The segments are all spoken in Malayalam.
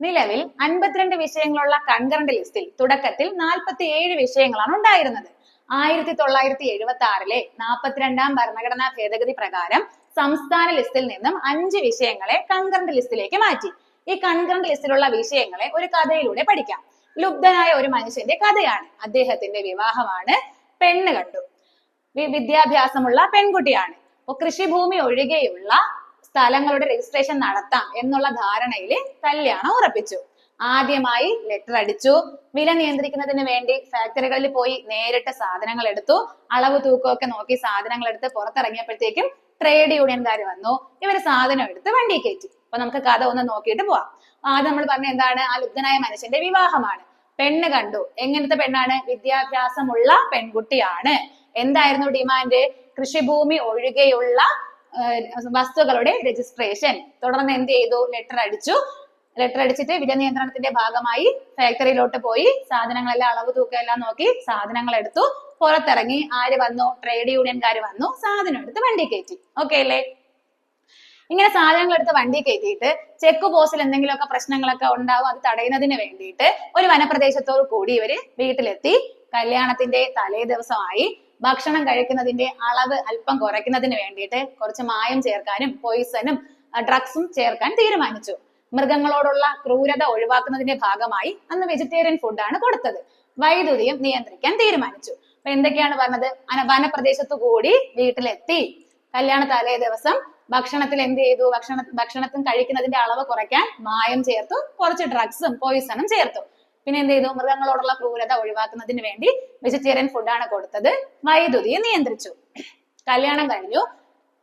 നിലവിൽ അൻപത്തിരണ്ട് വിഷയങ്ങളുള്ള കൺകറന്റ് ലിസ്റ്റിൽ തുടക്കത്തിൽ നാൽപ്പത്തി ഏഴ് വിഷയങ്ങളാണ് ഉണ്ടായിരുന്നത്. ആയിരത്തി തൊള്ളായിരത്തി എഴുപത്തി ആറിലെ നാൽപ്പത്തിരണ്ടാം ഭരണഘടനാ ഭേദഗതി പ്രകാരം സംസ്ഥാന ലിസ്റ്റിൽ നിന്നും അഞ്ച് വിഷയങ്ങളെ കൺകറന്റ് ലിസ്റ്റിലേക്ക് മാറ്റി. ഈ കൺകറന്റ് ലിസ്റ്റിലുള്ള വിഷയങ്ങളെ ഒരു കഥയിലൂടെ പഠിക്കാം. ലുബ്ധനായ ഒരു മനുഷ്യന്റെ കഥയാണ്. അദ്ദേഹത്തിന്റെ വിവാഹമാണ് പെണ്ണ് കണ്ടു. വിദ്യാഭ്യാസമുള്ള പെൺകുട്ടിയാണ്. കൃഷിഭൂമി ഒഴികെയുള്ള സ്ഥലങ്ങളുടെ രജിസ്ട്രേഷൻ നടത്താം എന്നുള്ള ധാരണയിൽ കല്യാണം ഉറപ്പിച്ചു. ആദ്യമായി ലെറ്റർ അടിച്ചു. വില നിയന്ത്രിക്കുന്നതിന് വേണ്ടി ഫാക്ടറികളിൽ പോയി നേരിട്ട് സാധനങ്ങൾ എടുത്തു. അളവ് തൂക്കമൊക്കെ നോക്കി സാധനങ്ങൾ എടുത്ത് പുറത്തിറങ്ങിയപ്പോഴത്തേക്കും ട്രേഡ് യൂണിയൻകാർ വന്നു. ഇവർ സാധനം എടുത്ത് വണ്ടി കയറ്റി. അപ്പൊ നമുക്ക് കഥ ഒന്ന് നോക്കിയിട്ട് പോവാം. ആദ്യം നമ്മൾ പറഞ്ഞ എന്താണ്? ആ ലുബ്ധനായ മനുഷ്യന്റെ വിവാഹമാണ്. പെണ്ണ് കണ്ടു. എങ്ങനത്തെ പെണ്ണാണ്? വിദ്യാഭ്യാസമുള്ള പെൺകുട്ടിയാണ്. എന്തായിരുന്നു ഡിമാൻഡ് കൃഷിഭൂമി ഒഴികെയുള്ള വസ്തുക്കളുടെ രജിസ്ട്രേഷൻ തുടർന്ന് എന്ത് ചെയ്തു? ലെറ്റർ അടിച്ചു. ലെറ്റർ അടിച്ചിട്ട് വില നിയന്ത്രണത്തിന്റെ ഭാഗമായി ഫാക്ടറിയിലോട്ട് പോയി. സാധനങ്ങളെല്ലാം അളവ് തൂക്കം എല്ലാം നോക്കി സാധനങ്ങൾ എടുത്തു. പുറത്തിറങ്ങി. ആര് വന്നു? ട്രേഡ് യൂണിയൻകാർ വന്നു. സാധനം എടുത്ത് വണ്ടി കയറ്റി. ഓക്കെ അല്ലേ? ഇങ്ങനെ സാധനങ്ങൾ എടുത്ത് വണ്ടി കയറ്റിയിട്ട് ചെക്ക് പോസ്റ്റിൽ എന്തെങ്കിലുമൊക്കെ പ്രശ്നങ്ങളൊക്കെ ഉണ്ടാവും അത് തടയുന്നതിന് വേണ്ടിയിട്ട് ഒരു വനപ്രദേശത്തോട് കൂടി ഇവർ വീട്ടിലെത്തി. കല്യാണത്തിന്റെ തലേ ദിവസമായി. ഭക്ഷണം കഴിക്കുന്നതിന്റെ അളവ് അല്പം കുറയ്ക്കുന്നതിന് വേണ്ടിയിട്ട് കുറച്ച് മായം ചേർക്കാനും പോയിസനും ഡ്രഗ്സും ചേർക്കാൻ തീരുമാനിച്ചു. മൃഗങ്ങളോടുള്ള ക്രൂരത ഒഴിവാക്കുന്നതിന്റെ ഭാഗമായി അന്ന് വെജിറ്റേറിയൻ ഫുഡാണ് കൊടുത്തത്. വൈദ്യുതിയും നിയന്ത്രിക്കാൻ തീരുമാനിച്ചു. അപ്പൊ എന്തൊക്കെയാണ് പറഞ്ഞത്? വനപ്രദേശത്തു കൂടി വീട്ടിലെത്തി. കല്യാണ തലേ ദിവസം ഭക്ഷണത്തിൽ എന്ത് ചെയ്തു? ഭക്ഷണ ഭക്ഷണത്തിൽ കഴിക്കുന്നതിന്റെ അളവ് കുറയ്ക്കാൻ മായം ചേർത്തു കുറച്ച് ഡ്രഗ്സും പോയിസണും ചേർത്തു. പിന്നെ എന്ത് ചെയ്തു? മൃഗങ്ങളോടുള്ള ക്രൂരത ഒഴിവാക്കുന്നതിന് വേണ്ടി വെജിറ്റേറിയൻ ഫുഡാണ് കൊടുത്തത്. വൈദ്യുതിയെ നിയന്ത്രിച്ചു. കല്യാണം കഴിഞ്ഞു.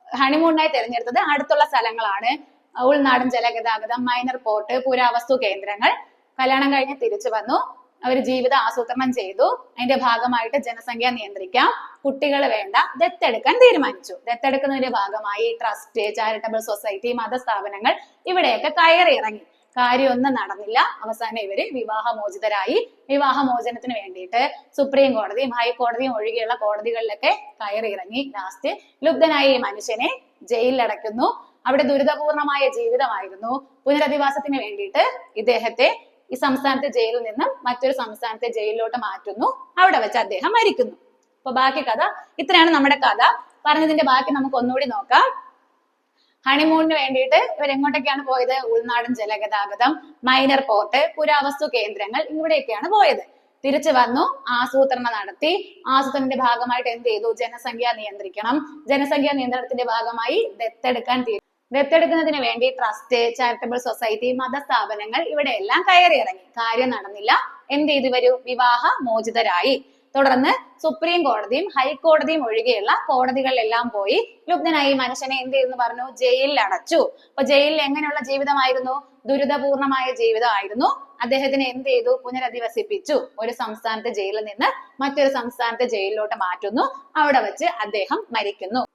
ഹണിമൂണിനായി തിരഞ്ഞെടുത്തത് അടുത്തുള്ള സ്ഥലങ്ങളാണ്. ഉൾനാടൻ ജലഗതാഗതം മൈനർ പോർട്ട് പുരാവസ്തു കേന്ദ്രങ്ങൾ. കല്യാണം കഴിഞ്ഞ് തിരിച്ചു വന്നു. അവർ ജീവിത ആസൂത്രണം ചെയ്തു. അതിന്റെ ഭാഗമായിട്ട് ജനസംഖ്യ നിയന്ത്രിക്കാം. കുട്ടികൾ വേണ്ട. ദത്തെടുക്കാൻ തീരുമാനിച്ചു. ദത്തെടുക്കുന്നതിന്റെ ഭാഗമായി ട്രസ്റ്റ് ചാരിറ്റബിൾ സൊസൈറ്റി മതസ്ഥാപനങ്ങൾ ഇവിടെയൊക്കെ കയറി ഇറങ്ങി. കാര്യമൊന്നും നടന്നില്ല. അവസാനം ഇവർ വിവാഹമോചിതരായി. വിവാഹമോചനത്തിന് വേണ്ടിയിട്ട് സുപ്രീം കോടതിയും ഹൈക്കോടതിയും ഒഴികെയുള്ള കോടതികളിലൊക്കെ കയറി ഇറങ്ങി ലാസ്റ്റ് ലുബ്ധനായ ഈ മനുഷ്യനെ ജയിലിലടയ്ക്കുന്നു. അവിടെ ദുരിതപൂർണമായ ജീവിതമായിരുന്നു. പുനരധിവാസത്തിന് വേണ്ടിയിട്ട് ഇദ്ദേഹത്തെ ഈ സംസ്ഥാനത്തെ ജയിലിൽ നിന്നും മറ്റൊരു സംസ്ഥാനത്തെ ജയിലിലോട്ട് മാറ്റുന്നു. അവിടെ വെച്ച് അദ്ദേഹം മരിക്കുന്നു. അപ്പൊ ബാക്കി കഥ. ഇത്രയാണ് നമ്മുടെ കഥ. പറഞ്ഞതിന്റെ ബാക്കി നമുക്ക് ഒന്നുകൂടി നോക്കാം. ഹണിമൂണിന് വേണ്ടിയിട്ട് ഇവർ എങ്ങോട്ടൊക്കെയാണ് പോയത്? ഉൾനാടൻ ജലഗതാഗതം മൈനർ പോർട്ട് പുരാവസ്തു കേന്ദ്രങ്ങൾ ഇവിടെയൊക്കെയാണ് പോയത്. തിരിച്ചു വന്നു ആസൂത്രണം നടത്തി. ആസൂത്രണത്തിന്റെ ഭാഗമായിട്ട് എന്ത് ചെയ്തു? ജനസംഖ്യ നിയന്ത്രിക്കണം. ജനസംഖ്യ നിയന്ത്രണത്തിന്റെ ഭാഗമായി ദത്തെടുക്കാൻ തീരുമാനിച്ചു ദത്തെടുക്കുന്നതിന് വേണ്ടി ട്രസ്റ്റ് ചാരിറ്റബിൾ സൊസൈറ്റി മതസ്ഥാപനങ്ങൾ ഇവിടെയെല്ലാം കയറി ഇറങ്ങി കാര്യം നടന്നില്ല. എന്ത് ചെയ്തു വരൂ വിവാഹ മോചിതരായി തുടർന്ന് സുപ്രീം കോടതിയും ഹൈക്കോടതിയും ഒഴികെയുള്ള കോടതികളിലെല്ലാം പോയി ലുബ്ധനായി മനുഷ്യനെ എന്ത് ചെയ്തെന്ന് പറഞ്ഞു? ജയിലിൽ അടച്ചു അപ്പൊ ജയിലിൽ എങ്ങനെയുള്ള ജീവിതമായിരുന്നു? ദുരിതപൂർണമായ ജീവിതമായിരുന്നു. അദ്ദേഹത്തിനെ എന്ത് ചെയ്തു? പുനരധിവസിപ്പിച്ചു. ഒരു സംസ്ഥാനത്തെ ജയിലിൽ നിന്ന് മറ്റൊരു സംസ്ഥാനത്തെ ജയിലിലോട്ട് മാറ്റുന്നു. അവിടെ വെച്ച് അദ്ദേഹം മരിക്കുന്നു.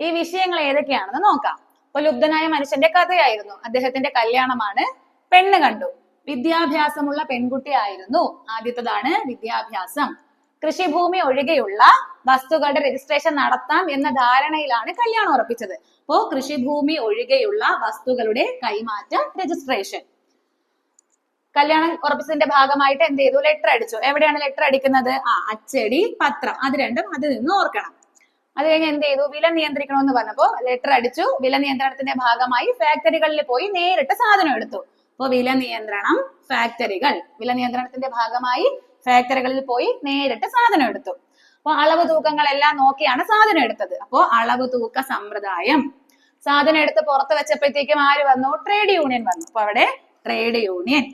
ഈ വിഷയങ്ങൾ ഏതൊക്കെയാണെന്ന് നോക്കാം. അപ്പൊ ലുബ്ധനായ മനുഷ്യന്റെ കഥയായിരുന്നു. അദ്ദേഹത്തിന്റെ കല്യാണമാണ് പെണ്ണ് കണ്ടു. വിദ്യാഭ്യാസമുള്ള പെൺകുട്ടിയായിരുന്നു ആദ്യത്തതാണ് വിദ്യാഭ്യാസം. കൃഷിഭൂമി ഒഴികെയുള്ള വസ്തുക്കളുടെ രജിസ്ട്രേഷൻ നടത്താം എന്ന ധാരണയിലാണ് കല്യാണം ഉറപ്പിച്ചത്. അപ്പോ കൃഷിഭൂമി ഒഴികെയുള്ള വസ്തുക്കളുടെ കൈമാറ്റം രജിസ്ട്രേഷൻ കല്യാണം ഉറപ്പിച്ചതിന്റെ ഭാഗമായിട്ട് എന്ത് ചെയ്തു? ലെറ്റർ അടിച്ചു. എവിടെയാണ് ലെറ്റർ അടിക്കുന്നത്? ആ അച്ചടി പത്രം. അത് രണ്ടും അതിൽ നിന്ന് ഓർക്കണം. അത് കഴിഞ്ഞ് എന്ത് ചെയ്തു? വില നിയന്ത്രിക്കണം എന്ന് പറഞ്ഞപ്പോ ലെറ്റർ അടിച്ചു. വില നിയന്ത്രണത്തിന്റെ ഭാഗമായി ഫാക്ടറികളിൽ പോയി നേരിട്ട് സാധനം എടുത്തു. അപ്പോ വില നിയന്ത്രണം ഫാക്ടറികൾ വില നിയന്ത്രണത്തിന്റെ ഭാഗമായി ഫാക്ടറികളിൽ പോയി നേരിട്ട് സാധനം എടുത്തു. അപ്പൊ അളവ് തൂക്കങ്ങളെല്ലാം നോക്കിയാണ് സാധനം എടുത്തത്. അപ്പോ അളവ് തൂക്ക സമ്പ്രദായം. സാധനം എടുത്ത് പുറത്ത് വെച്ചപ്പോഴത്തേക്കും ആര് വന്നു? ട്രേഡ് യൂണിയൻ വന്നു. അപ്പൊ അവിടെ ട്രേഡ് യൂണിയൻ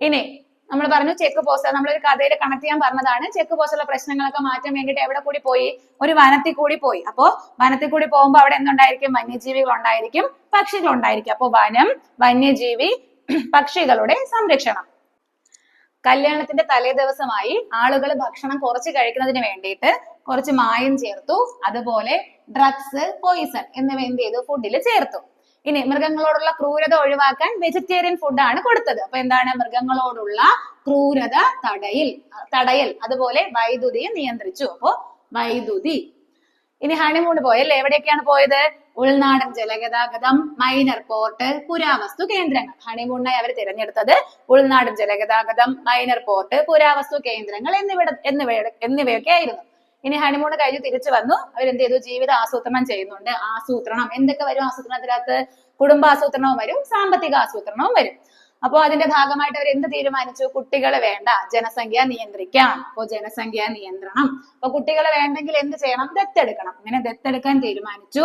ഇനി നമ്മൾ പറഞ്ഞു ചെക്ക് പോസ്റ്റ് നമ്മളൊരു കഥയിൽ കണക്ട് ചെയ്യാൻ പറഞ്ഞതാണ്. ചെക്ക് പോസ്റ്റുള്ള പ്രശ്നങ്ങളൊക്കെ മാറ്റാൻ വേണ്ടിട്ട് എവിടെ കൂടി പോയി? ഒരു വനത്തിൽ കൂടി പോയി. അപ്പോ വനത്തിൽ കൂടി പോകുമ്പോൾ അവിടെ എന്തുണ്ടായിരിക്കും? വന്യജീവികൾ ഉണ്ടായിരിക്കും പക്ഷികൾ ഉണ്ടായിരിക്കും. അപ്പോ വനം വന്യജീവി പക്ഷികളുടെ സംരക്ഷണം. കല്യാണത്തിന്റെ തലേ ദിവസമായി ആളുകൾ ഭക്ഷണം കുറച്ച് കഴിക്കുന്നതിന് വേണ്ടിയിട്ട് കുറച്ച് മായം ചേർത്തു. അതുപോലെ ഡ്രഗ്സ് പോയിസൺ എന്നിവ എന്ത് ചെയ്തു? ഫുഡിൽ ചേർത്തു. ഇനി മൃഗങ്ങളോടുള്ള ക്രൂരത ഒഴിവാക്കാൻ വെജിറ്റേറിയൻ ഫുഡാണ് കൊടുത്തത്. അപ്പൊ എന്താണ്? മൃഗങ്ങളോടുള്ള ക്രൂരത തടയിൽ തടയൽ. അതുപോലെ വൈദ്യുതിയെ നിയന്ത്രിച്ചു. അപ്പോ വൈദ്യുതി. ഇനി ഹണിമൂണ് പോയല്ലേ എവിടെയൊക്കെയാണ് പോയത്? ഉൾനാടൻ ജലഗതാഗതം മൈനർ പോർട്ട് പുരാവസ്തു കേന്ദ്രങ്ങൾ. ഹണിമൂണിനായി അവർ തിരഞ്ഞെടുത്തത് ഉൾനാടൻ ജലഗതാഗതം മൈനർ പോർട്ട് പുരാവസ്തു കേന്ദ്രങ്ങൾ എന്നിവ എന്നിവ എന്നിവയൊക്കെ ആയിരുന്നു. ഇനി ഹണിമൂൺ കഴിഞ്ഞ് തിരിച്ചു വന്നു. അവരെന്ത് ചെയ്തു? ജീവിത ആസൂത്രണം ചെയ്യുന്നുണ്ട്. ആസൂത്രണം. എന്തൊക്കെ വരും ആസൂത്രണത്തിനകത്ത്? കുടുംബാസൂത്രണവും വരും സാമ്പത്തിക ആസൂത്രണവും വരും. അപ്പോ അതിന്റെ ഭാഗമായിട്ട് അവർ എന്ത് തീരുമാനിച്ചു? കുട്ടികളെ വേണ്ട ജനസംഖ്യ നിയന്ത്രിക്കാം. അപ്പോൾ ജനസംഖ്യ നിയന്ത്രണം. അപ്പൊ കുട്ടികളെ വേണ്ടെങ്കിൽ എന്ത് ചെയ്യണം? ദത്തെടുക്കണം. അങ്ങനെ ദത്തെടുക്കാൻ തീരുമാനിച്ചു.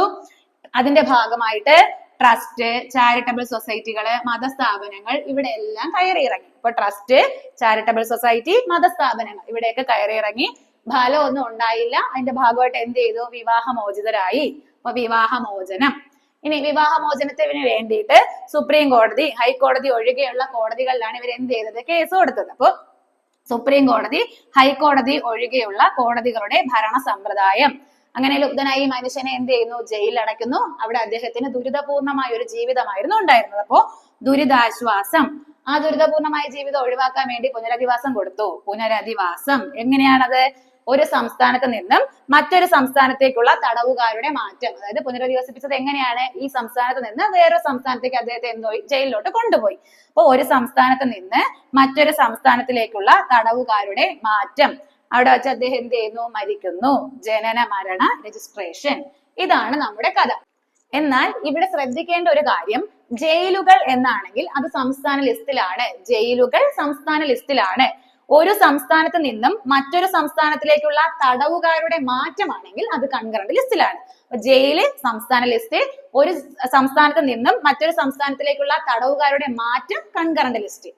അതിന്റെ ഭാഗമായിട്ട് ട്രസ്റ്റ് ചാരിറ്റബിൾ സൊസൈറ്റികൾ മതസ്ഥാപനങ്ങൾ ഇവിടെ എല്ലാം കയറി ഇറങ്ങി ഇപ്പൊ ട്രസ്റ്റ് ചാരിറ്റബിൾ സൊസൈറ്റി മതസ്ഥാപനങ്ങൾ ഇവിടെയൊക്കെ കയറി ഇറങ്ങി ഫലമൊന്നും ഉണ്ടായില്ല. അതിന്റെ ഭാഗമായിട്ട് എന്ത് ചെയ്തു? വിവാഹമോചിതരായി. അപ്പൊ വിവാഹമോചനം. ഇനി വിവാഹമോചനത്തിന് വേണ്ടിയിട്ട് സുപ്രീം കോടതി ഹൈക്കോടതി ഒഴികെയുള്ള കോടതികളിലാണ് ഇവർ എന്ത് ചെയ്തത്? കേസ് കൊടുത്തത്. അപ്പൊ സുപ്രീം കോടതി ഹൈക്കോടതി ഒഴികെയുള്ള കോടതികളുടെ ഭരണ സമ്പ്രദായം. അങ്ങനെ ലുബ്ധനായി മനുഷ്യനെ എന്ത് ചെയ്യുന്നു? ജയിലിൽ അടയ്ക്കുന്നു. അവിടെ അദ്ദേഹത്തിന് ദുരിതപൂർണമായ ഒരു ജീവിതമായിരുന്നു ഉണ്ടായിരുന്നത്. അപ്പോ ദുരിതാശ്വാസം. ആ ദുരിതപൂർണമായ ജീവിതം ഒഴിവാക്കാൻ വേണ്ടി പുനരധിവാസം കൊടുത്തു. പുനരധിവാസം. എങ്ങനെയാണത്? ഒരു സംസ്ഥാനത്ത് നിന്നും മറ്റൊരു സംസ്ഥാനത്തേക്കുള്ള തടവുകാരുടെ മാറ്റം. അതായത് പുനരധിവസിപ്പിച്ചത് എങ്ങനെയാണ്? ഈ സംസ്ഥാനത്ത് നിന്ന് വേറൊരു സംസ്ഥാനത്തേക്ക് അദ്ദേഹത്തെ എന്തോ ജയിലിലോട്ട് കൊണ്ടുപോയി. അപ്പോൾ ഒരു സംസ്ഥാനത്ത് നിന്ന് മറ്റൊരു സംസ്ഥാനത്തിലേക്കുള്ള തടവുകാരുടെ മാറ്റം. അവിടെ വെച്ച് അദ്ദേഹം എന്ത് ചെയ്യുന്നു? മരിക്കുന്നു. ജനന മരണ രജിസ്ട്രേഷൻ. ഇതാണ് നമ്മുടെ കഥ. എന്നാൽ ഇവിടെ ശ്രദ്ധിക്കേണ്ട ഒരു കാര്യം ജയിലുകൾ എന്നാണെങ്കിൽ അത് സംസ്ഥാന ലിസ്റ്റിലാണ്. ജയിലുകൾ സംസ്ഥാന ലിസ്റ്റിലാണ്. ഒരു സംസ്ഥാനത്ത് നിന്നും മറ്റൊരു സംസ്ഥാനത്തിലേക്കുള്ള തടവുകാരുടെ മാറ്റമാണെങ്കിൽ അത് കൺകറന്റ് ലിസ്റ്റിലാണ്. ജയിൽ സംസ്ഥാന ലിസ്റ്റ് ഒരു സംസ്ഥാനത്ത് നിന്നും മറ്റൊരു സംസ്ഥാനത്തിലേക്കുള്ള തടവുകാരുടെ മാറ്റം കൺകറന്റ് ലിസ്റ്റ്.